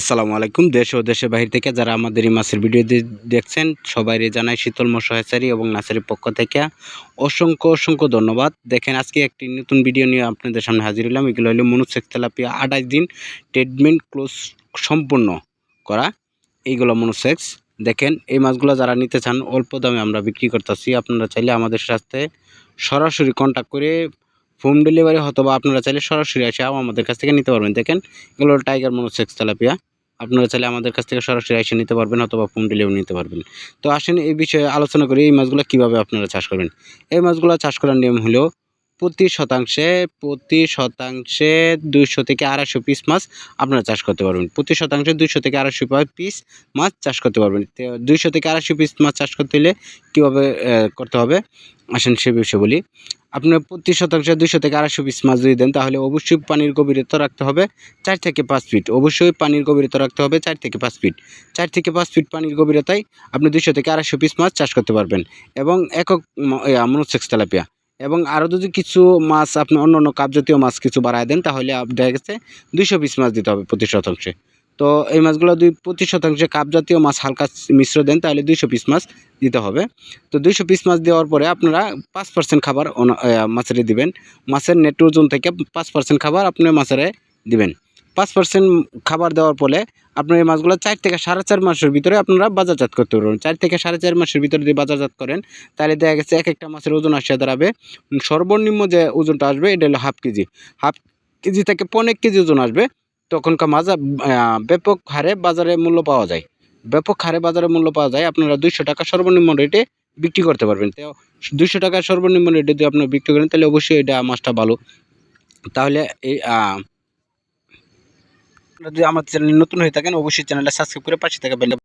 আসসালামু আলাইকুম। দেশ ও দেশের বাহির থেকে যারা আমাদের এই মাছের ভিডিও দেখছেন, সবাইরে জানাই শীতল মশা হ্যাচারি এবং নার্সারির পক্ষ থেকে অসংখ্য অসংখ্য ধন্যবাদ। দেখেন, আজকে একটি নতুন ভিডিও নিয়ে আপনাদের সামনে হাজির হলাম। এগুলো হলো মনুসেক্স তেলাপিয়া আঠাশ দিন ট্রিটমেন্ট ক্লোজ সম্পূর্ণ করা। এইগুলো মনুসেক্স দেখেন, এই মাছগুলো যারা নিতে চান, অল্প দামে আমরা বিক্রি করতেছি। আপনারা চাইলে আমাদের সাথে সরাসরি কন্ট্যাক্ট করে হোম ডেলিভারি অথবা আপনারা চাইলে সরাসরি এসে আমাদের কাছ থেকে নিতে পারবেন। দেখেন, এগুলো টাইগার মনোসেক্স তেলাপিয়া। আপনারা চাইলে আমাদের কাছ থেকে সরাসরি এসে নিতে পারবেন অথবা হোম ডেলিভারি নিতে পারবেন। তো আসেন এই বিষয়ে আলোচনা করি, এই মাছগুলো কীভাবে আপনারা চাষ করবেন? এই মাছগুলো চাষ করার নিয়ম হলো প্রতি শতাংশে প্রতি শতাংশে দুইশো থেকে আড়াইশো পিস মাছ আপনারা চাষ করতে পারবেন। প্রতি শতাংশে দুইশো থেকে আড়াইশো পিস মাছ চাষ করতে পারবেন। দুইশো থেকে আড়াইশো পিস মাছ চাষ করতে হলে কীভাবে করতে হবে? আসেন সে বিষয়ে বলি। আপনার প্রতি শতাংশে দুইশো থেকে আড়াইশো পিস মাছ যদি দেন, তাহলে অবশ্যই পানির গভীরতা রাখতে হবে চার থেকে পাঁচ ফিট অবশ্যই পানির গভীরতা রাখতে হবে চার থেকে পাঁচ ফিট চার থেকে পাঁচ ফিট পানির গভীরতায় আপনি দুইশো থেকে আড়াইশো পিস মাছ চাষ করতে পারবেন। এবং একক মনোসেক্স তেলাপিয়া। এবং আরও যদি কিছু মাছ আপনি অন্য অন্য কাপজাতীয় মাছ কিছু বাড়ায় দেন, তাহলে দেখা গেছে দুইশো পিস মাছ দিতে হবে প্রতি শতাংশে। তো এই মাছগুলো দুই প্রতি শতাংশে কাপ জাতীয় মাছ হালকা মিশ্র দেন, তাহলে দুইশো পিস মাছ দিতে হবে। তো দুইশো পিস মাছ দেওয়ার পরে আপনারা পাঁচ পার্সেন্ট খাবার মাছের দিবেন। মাছের নেট ওজন থেকে পাঁচ পার্সেন্ট খাবার আপনি মাছের দিবেন। পাঁচ পার্সেন্ট খাবার দেওয়ার ফলে আপনার এই মাছগুলো চার থেকে সাড়ে চার মাসের ভিতরে আপনারা বাজারজাত করতে পারবেন। চার থেকে সাড়ে চার মাসের ভিতরে যদি বাজারজাত করেন, তাহলে দেখা গেছে এক একটা মাছের ওজন আসে দাঁড়াবে। সর্বনিম্ন যে ওজনটা আসবে, এটা হলো হাফ কেজি। হাফ কেজি থেকে পনেক কেজি ওজন আসবে। তখনকার মাছ ব্যাপক হারে বাজারে মূল্য পাওয়া যায়। ব্যাপক হারে বাজারে মূল্য পাওয়া যায়, আপনারা দুইশো টাকা সর্বনিম্ন রেটে বিক্রি করতে পারবেন। তো দুইশো টাকা সর্বনিম্ন রেটে যদি আপনি বিক্রি করেন, তাহলে অবশ্যই এটা মাছটা ভালো। তাহলে এই যদি আমার চ্যানেল নতুন হয়ে থাকেন, অবশ্যই চ্যানেলটা সাবস্ক্রাইব করে পাশে থাকা বেল